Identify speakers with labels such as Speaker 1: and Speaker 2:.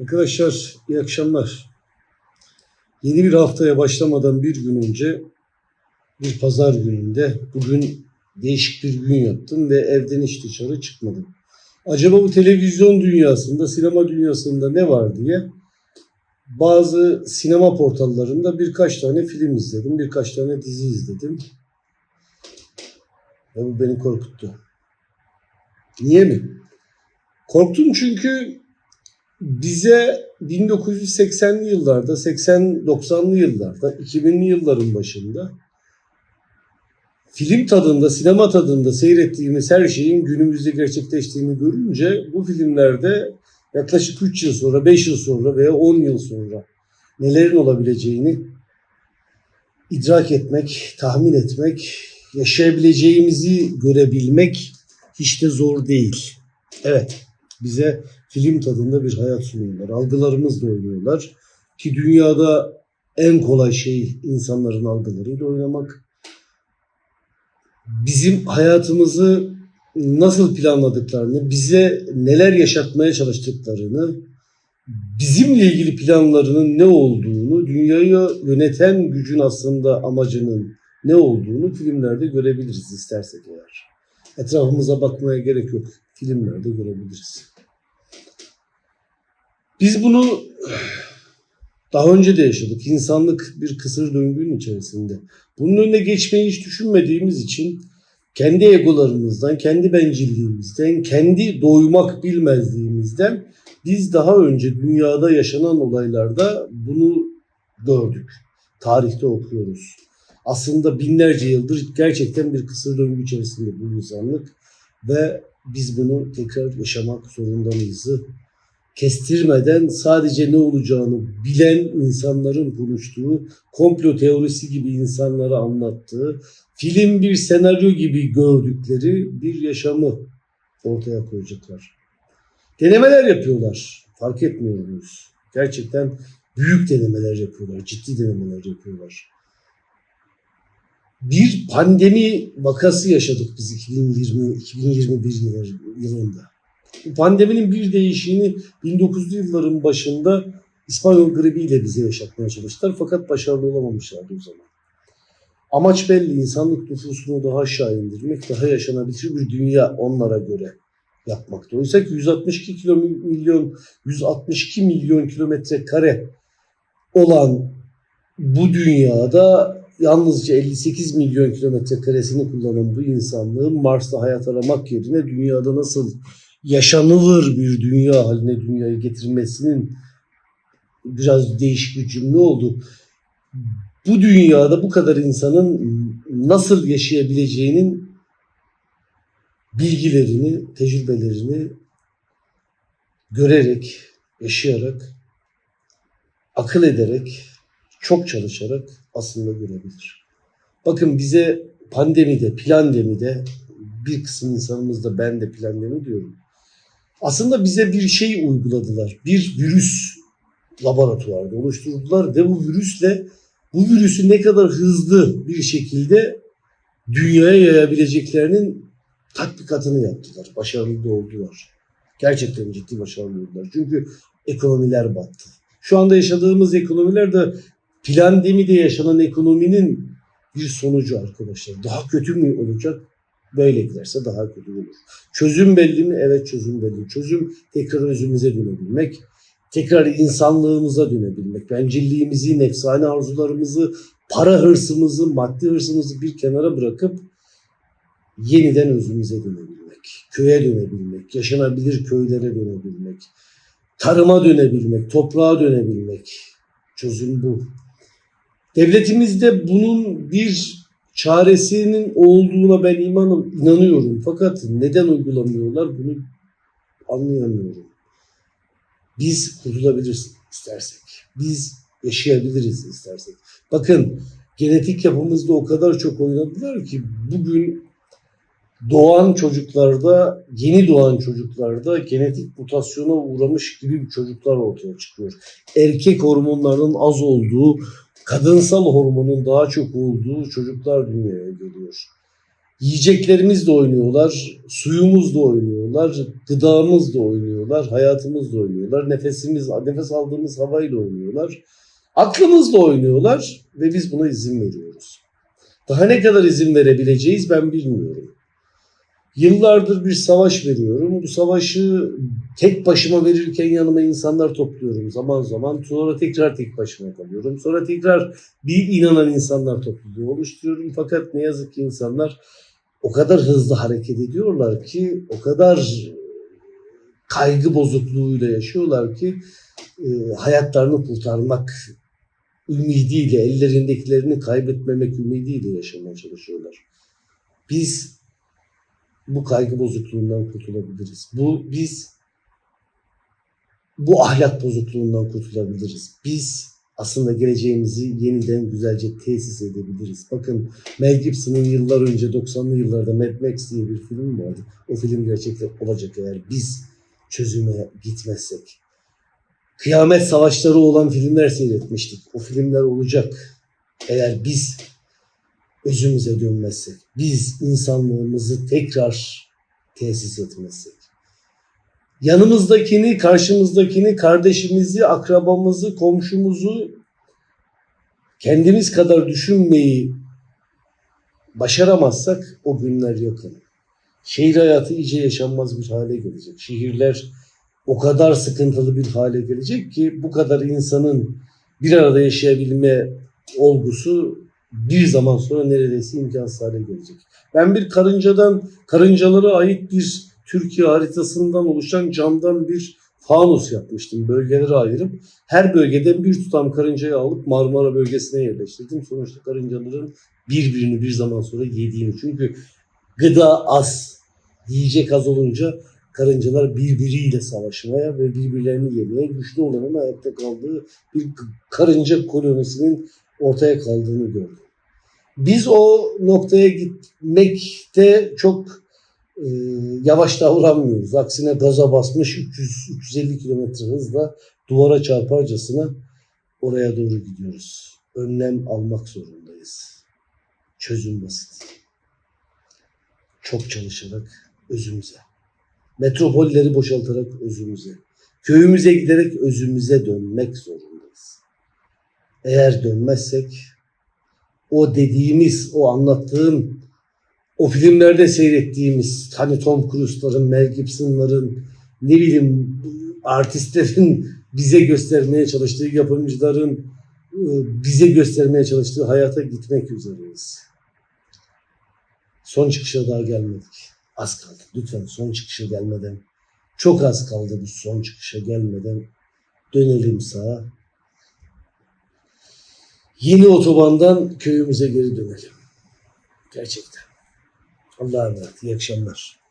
Speaker 1: Arkadaşlar iyi akşamlar. Yeni bir haftaya başlamadan bir gün önce bir pazar gününde bugün değişik bir gün yaptım ve evden hiç dışarı çıkmadım. Acaba bu televizyon dünyasında, sinema dünyasında ne var diye bazı sinema portallarında birkaç tane film izledim, birkaç tane dizi izledim. Ve bu beni korkuttu. Niye mi? Korktum çünkü bize 1980'li yıllarda, 80-90'lı yıllarda, 2000'li yılların başında film tadında, sinema tadında seyrettiğimiz her şeyin günümüzde gerçekleştiğini görünce bu filmlerde yaklaşık 3 yıl sonra, 5 yıl sonra veya 10 yıl sonra nelerin olabileceğini idrak etmek, tahmin etmek, yaşayabileceğimizi görebilmek hiç de zor değil. Evet, bize film tadında bir hayat sunuyorlar. Algılarımızla oynuyorlar. Ki dünyada en kolay şey insanların algılarıyla oynamak. Bizim hayatımızı nasıl planladıklarını, bize neler yaşatmaya çalıştıklarını, bizimle ilgili planlarının ne olduğunu, dünyayı yöneten gücün aslında amacının ne olduğunu filmlerde görebiliriz istersek eğer. Etrafımıza bakmaya gerek yok. Filmlerde görebiliriz. Biz bunu daha önce de yaşadık. İnsanlık bir kısır döngünün içerisinde. Bunun önüne geçmeyi hiç düşünmediğimiz için kendi egolarımızdan, kendi bencilliğimizden, kendi doymak bilmezliğimizden biz daha önce dünyada yaşanan olaylarda bunu gördük. Tarihte okuyoruz. Aslında binlerce yıldır gerçekten bir kısır döngü içerisinde bu insanlık ve biz bunu tekrar yaşamak zorunda mıyızı kestirmeden sadece ne olacağını bilen insanların konuştuğu, komplo teorisi gibi insanlara anlattığı, film bir senaryo gibi gördükleri bir yaşamı ortaya koyacaklar. Denemeler yapıyorlar. Fark etmiyor muyuz? Gerçekten büyük denemeler yapıyorlar. Ciddi denemeler yapıyorlar. Bir pandemi vakası yaşadık biz 2020 2021 yılında. Pandeminin bir değişiğini 1900'lü yılların başında İspanyol gribiyle bize yaşatmaya çalıştılar fakat başarılı olamamışlardı o zaman. Amaç belli insanlık nüfusunu daha aşağı indirmek, daha yaşanabilir bir dünya onlara göre yapmakta. Oysa ki 162 kilo milyon 162 milyon kilometre kare olan bu dünyada yalnızca 58 milyon kilometre karesini kullanan bu insanlığın Mars'ta hayat aramak yerine dünyada nasıl yaşanılır bir dünya haline dünyayı getirmesinin biraz değişik bir cümle oldu. Bu dünyada bu kadar insanın nasıl yaşayabileceğinin bilgilerini, tecrübelerini görerek, yaşayarak, akıl ederek, çok çalışarak aslında görebilir. Bakın bize pandemide, plandemide bir kısım insanımız da ben de plandemi diyorum. Aslında bize bir şey uyguladılar. Bir virüs laboratuvarda oluşturdular ve bu virüsle bu virüsü ne kadar hızlı bir şekilde dünyaya yayabileceklerinin tatbikatını yaptılar. Başarılı da oldular. Gerçekten ciddi başarılı oldular. Çünkü ekonomiler battı. Şu anda yaşadığımız ekonomiler de plandemide yaşanan ekonominin bir sonucu arkadaşlar. Daha kötü mü olacak? Böyle giderse daha kötü olur. Çözüm belli mi? Evet çözüm belli. Çözüm tekrar özümüze dönebilmek. Tekrar insanlığımıza dönebilmek. Bencilliğimizi, nefsane arzularımızı, para hırsımızı, maddi hırsımızı bir kenara bırakıp yeniden özümüze dönebilmek. Köye dönebilmek. Yaşanabilir köylere dönebilmek. Tarıma dönebilmek. Toprağa dönebilmek. Çözüm bu. Devletimizde bunun bir çaresinin olduğuna ben imanım, inanıyorum. Fakat neden uygulamıyorlar bunu anlayamıyorum. Biz kurtulabiliriz istersek. Biz yaşayabiliriz istersek. Bakın genetik yapımızda o kadar çok oynadılar ki bugün doğan çocuklarda, yeni doğan çocuklarda genetik mutasyona uğramış gibi çocuklar ortaya çıkıyor. Erkek hormonlarının az olduğu, kadınsal hormonun daha çok olduğu çocuklar dünyaya geliyor. Yiyeceklerimizle oynuyorlar, suyumuzla oynuyorlar, gıdamızla oynuyorlar, hayatımızla oynuyorlar, nefesimiz, nefes aldığımız havayla oynuyorlar. Aklımızla oynuyorlar ve biz buna izin veriyoruz. Daha ne kadar izin verebileceğiz ben bilmiyorum. Yıllardır bir savaş veriyorum. Bu savaşı tek başıma verirken yanıma insanlar topluyorum zaman zaman. Sonra tekrar tek başıma kalıyorum. Sonra tekrar bir inanan insanlar topluluğu oluşturuyorum. Fakat ne yazık ki insanlar o kadar hızlı hareket ediyorlar ki, o kadar kaygı bozukluğuyla yaşıyorlar ki e, hayatlarını kurtarmak ümidiyle, ellerindekilerini kaybetmemek ümidiyle yaşamaya çalışıyorlar. Biz bu kaygı bozukluğundan kurtulabiliriz. Bu biz bu ahlak bozukluğundan kurtulabiliriz. Biz aslında geleceğimizi yeniden güzelce tesis edebiliriz. Bakın Mel Gibson'ın yıllar önce 90'lı yıllarda Mad Max diye bir film vardı. O film gerçekten olacak eğer biz çözüme gitmezsek. Kıyamet savaşları olan filmler seyretmiştik. O filmler olacak eğer biz özümüze dönmezsek. Biz insanlığımızı tekrar tesis etmezsek. Yanımızdakini, karşımızdakini, kardeşimizi, akrabamızı, komşumuzu kendimiz kadar düşünmeyi başaramazsak o günler yakın. Şehir hayatı iyice yaşanmaz bir hale gelecek. Şehirler o kadar sıkıntılı bir hale gelecek ki bu kadar insanın bir arada yaşayabilme olgusu bir zaman sonra neredeyse imkansız hale gelecek. Ben bir karıncadan, karıncalara ait bir Türkiye haritasından oluşan camdan bir fanus yapmıştım. Bölgelere ayırıp her bölgeden bir tutam karıncayı alıp Marmara bölgesine yerleştirdim. Sonuçta karıncaların birbirini bir zaman sonra yediğini. Çünkü gıda az, yiyecek az olunca karıncalar birbiriyle savaşmaya ve birbirlerini yemeye güçlü olanın ayakta kaldığı bir karınca kolonisinin ortaya kaldığını gördüm. Biz o noktaya gitmekte çok e, yavaş davranmıyoruz. Aksine gaza basmış 300-350 kilometre hızla duvara çarparcasına oraya doğru gidiyoruz. Önlem almak zorundayız. Çözüm basit. Çok çalışarak özümüze. Metropolleri boşaltarak özümüze. Köyümüze giderek özümüze dönmek zorundayız. Eğer dönmezsek o dediğimiz, o anlattığım, o filmlerde seyrettiğimiz hani Tom Cruise'ların, Mel Gibson'ların, ne bileyim artistlerin bize göstermeye çalıştığı, yapımcıların e, bize göstermeye çalıştığı hayata gitmek üzereyiz. Son çıkışa daha gelmedik. Az kaldı. Lütfen son çıkışa gelmeden, çok az kaldı bu son çıkışa gelmeden dönelim sağa. Yeni otobandan köyümüze geri dönelim. Gerçekten. Allah'a emanet. İyi akşamlar.